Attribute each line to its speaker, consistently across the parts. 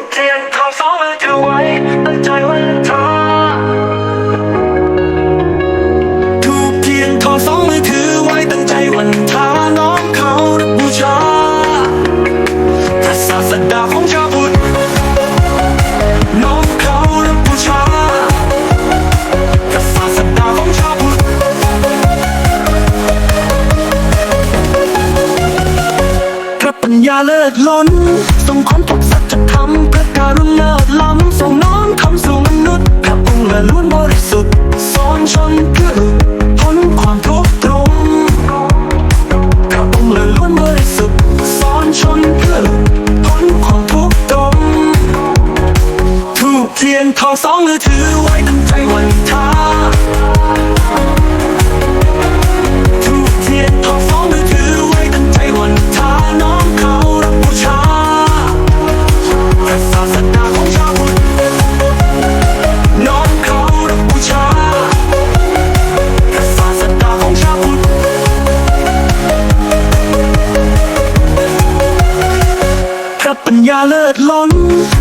Speaker 1: กเทียนทองสองมือถือไว้ตั้งใจวันเธอถูกเทียนทองสองมือถือไว้ตั้งใจวันท้าน้องเขาบูชาพระศาสดาของชาวพุทธน้องเขาบูชาพระศาสดาของชาวพุทธพระปัญญาเลิศล้นทรงค้น ระการุณเลิศล้ำทรงน้อมคำสู่มนุษย์พระองค์ละล้วนบริสุทธิ์สอนชนเพื่อหลุดพ้นความทุกข์ตรงพระองค์ละล้วนบริสุทธิ์สอนชนเพื่อหลุดพ้นความทุกข์ตรงถูกเทียนทองสองมือถือ ญ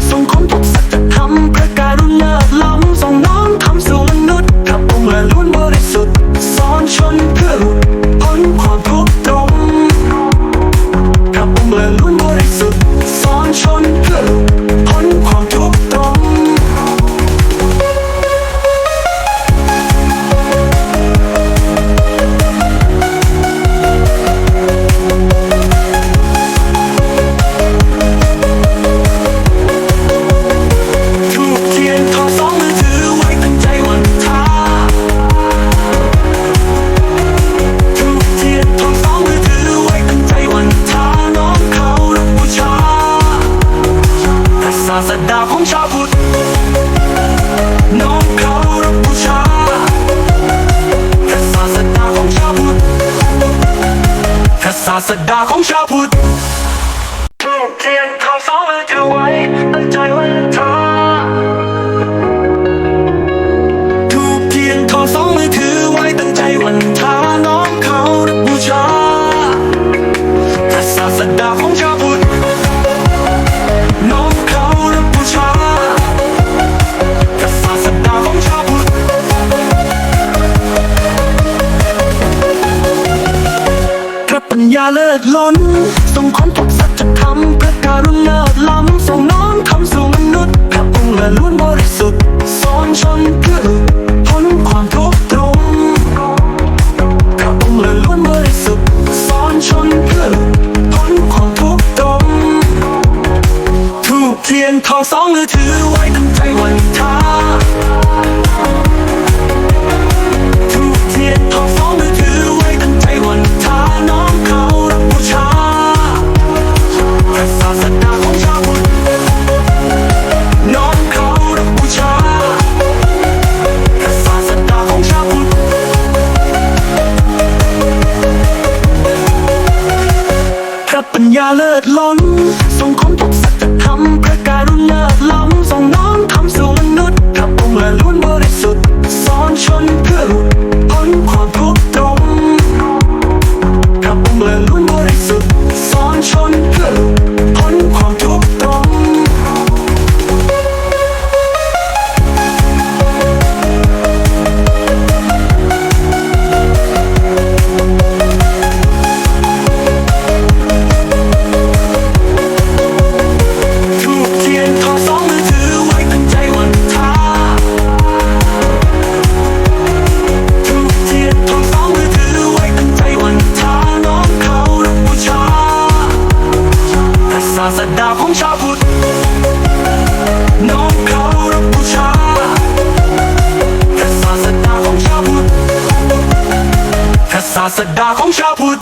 Speaker 1: ศาสดาของชาวพุทธาเลิศล้นทรงค้นพบสัจธรรมพระการุณเลิศล้ำทรงน้อมทำสู่มนุษย์พระองค์ละล้วนบริสุทธิ์สอนชนเพื่อหลุดพ้นความทุกข์ตรงพระองค์ละล้วนบริสุทธิ์สอนชนเพื่อหลุดพ้นความทุกข์ตรงถูกเทียนทองสองมือถือไว้ตั้งใจวันท้า เลิศล้น ศาสดาของชาวพุทธน้องเขารับบูชาพระศาสดาของชาวพุทธพระศาสดาของชาวพุทธ